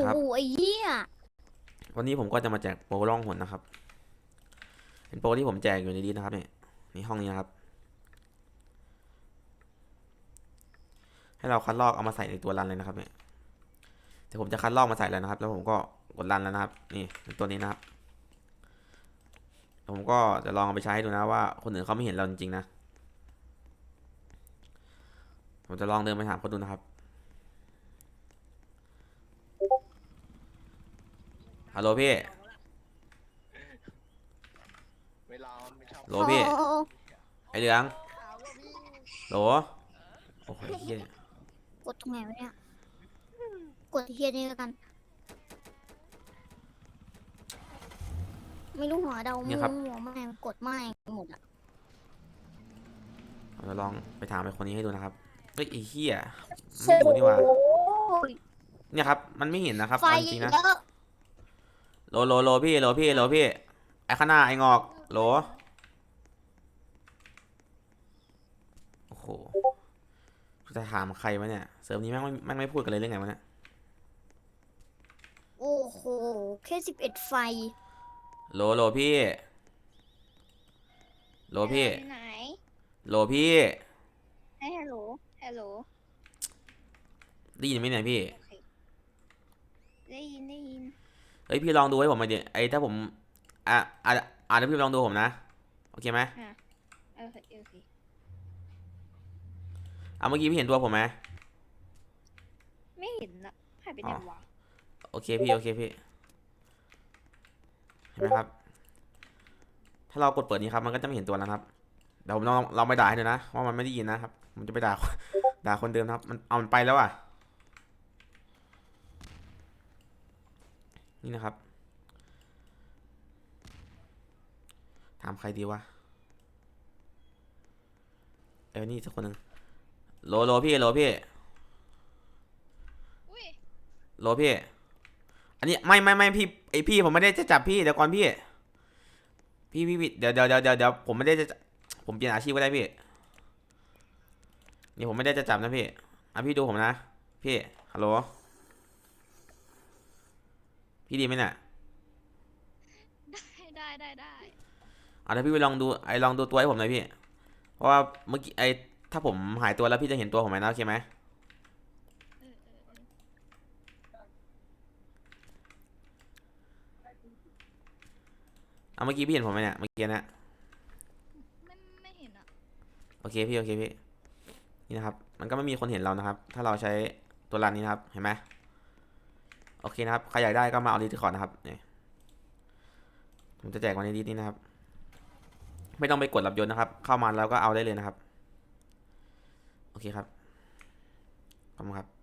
โอ้ครับโหไอ้เหี้ยวันนี้ผมก็จะมาแจกโปรล่องหนนะครับ เป็นโปรที่ผมแจกอยู่ในนี้นะครับเนี่ยในห้องนี้นะครับ ให้เราคัดลอกเอามาใส่ในตัวรันเลยนะครับเนี่ยเดี๋ยวผมจะคัดลอกมาใส่แล้วนะครับ แล้วผมก็กดรันแล้วนะครับ นี่เป็นตัวนี้นะครับแล้วผมก็จะลองเอาไปใช้ให้ดูนะว่าคนอื่นเขาไม่เห็นเราจริงๆนะ ผมจะลองเดินไปถามเขาดูนะครับ ฮัลโหลพี่เวลาไม่ชอบโหลพี่โอ้โหไอเหลืองโหลโอ้โหเฮียกดตรงไหนวะเนี่ย กดเฮียนี่แล้วกัน ไม่รู้หัวเดามัวหัวแม่งกดไม่หมดอะเราจะลองไปถามไอ้คนนี้ให้ดูนะครับ เฮ้ยไอ้เฮียไม่รู้นี่หว่าโอ้ยเนี่ยครับ มันไม่เห็นนะครับไฟเอาจริงๆนะเยอะ โหลโหลโหลพี่โหลพี่โหลพี่ไอ้ข้างหน้าไอ้งอกโหลโอ้โหจะถามใครวะเนี่ยเซิร์ฟนี้แม่งไม่แม่งไม่พูดกันเลยเรื่องไงวะเนี่ยโอ้โหแค่สิบเอ็ดไฟโหลโหลพี่โหลพี่ไปไหนโหลพี่ให้ฮัลโหลฮัลโหลได้ยินไหมเนี่ยพี่โอเคได้ยินได้ยิน เฮ้ยพี่ลองดูให้ผมหน่อยดิไอ้ถ้าผมอะอะอะเดี๋ยวพี่ลองดูผมนะโอเคไหมโอเคโอเคอะเมื่อกี้พี่เห็นตัวผมไหมไม่เห็นนะหายไปไหนอ๋อวะโอเคพี่โอเคพี่เห็นไหมครับ ถ้าเรากดเปิดนี้ครับ มันก็จะไม่เห็นตัวแล้วนะครับเดี๋ยวผมลองลองไปด่าให้ดูนะว่ามันไม่ได้ยินนะครับผมจะไปด่าด่าคนเดิมนะครับ มันเอามันไปแล้วอะ นี่นะครับ ถามใครดีวะเออนี่สักคนหนึ่งโลโลพี่โลพี่อุ้ยโลพี่ อันนี้ไม่ไม่ไม่พี่ไอพี่ผมไม่ได้จะจับพี่เดี๋ยวก่อนพี่ พี่พี่พี่เดี๋ยวเดี๋ยวเดี๋ยวเดี๋ยวเดี๋ยวผมไม่ได้จะจับผมเปลี่ยนอาชีพก็ได้พี่นี่ผมไม่ได้จะจับนะพี่อะพี่ดูผมนะพี่ฮัลโหล พี่ดีไหมเนี่ยได้ได้ได้ได้อะถ้าพี่ไปลองดูไอลองดูตัวให้ผมหน่อยพี่ เพราะว่าเมื่อกี้ไอถ้าผมหายตัวแล้วพี่จะเห็นตัวผมไหมนะโอเคไหมเออเออเอออะเมื่อกี้พี่เห็นผมไหมเนี่ยเมื่อกี้นะไม่ไม่เห็นอะโอเคพี่โอเคพี่นี่นะครับ มันก็ไม่มีคนเห็นเรานะครับ ถ้าเราใช้ตัวรันนี้นะครับเห็นไหม โอเคนะครับ ใครอยากได้ก็มาเอาดีที่คอร์ดนะครับนี่ผมจะแจกวันในดีนี้นะครับ ไม่ต้องไปกดรับยนต์นะครับ เข้ามาแล้วก็เอาได้เลยนะครับ โอเคครับ ขอบคุณครับ